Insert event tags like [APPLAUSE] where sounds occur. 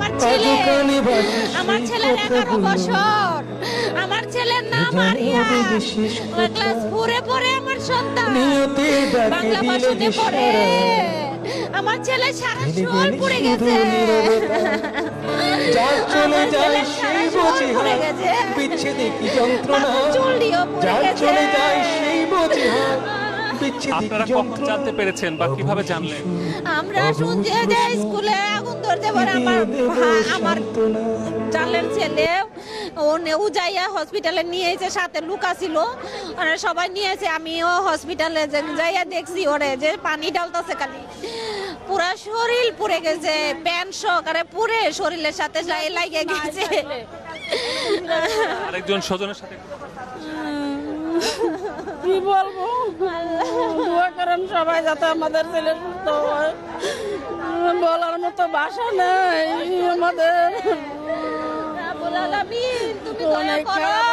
আমার ছেলে আমার এগারো বছর। আমার ছেলের নাম আরিয়া। হবে শেষ ক্লাস ফোরে পড়ে আমার সন্তান। বাংলা ভাষণে পড়ে। আমার ছেলে সারা শোল পড়ে গেছে। যার চলে যায় সেই বোঝে শোল পড়ে হাত, গেছে। বিচ্ছেদে কি যন্ত্রণা? মাথার চুলটিও পড়ে যার চলে যায় সেই বোঝে হাত, বিচ্ছেদে কি আপনারা কখন জানতে পেরেছেন বা কীভাবে জানলেন? আমরা শুনছি যে স্কুলে আগুন আমার আমার চালের ছেলে ও যাইয়া হসপিটালে নিয়েছে সাথে লুকা ছিল ওরা সবাই নিয়েছে আমিও হসপিটালে যাইয়া দেখছি ওরে যে পানি ডালতেছে খালি। পুরা শরীর পুড়ে গেছে প্যান্ট সহকারে পুড়ে শরীরের সাথে যাই লাগে গেছে। আরেকজন স্বজনের সাথে [LAUGHS] কি বলব? দোয়া করেন সবাই যাতে আমাদের ছেলে সুস্থ হয়। বলার মতো বাসা নেই আমাদের। অনেক খারাপ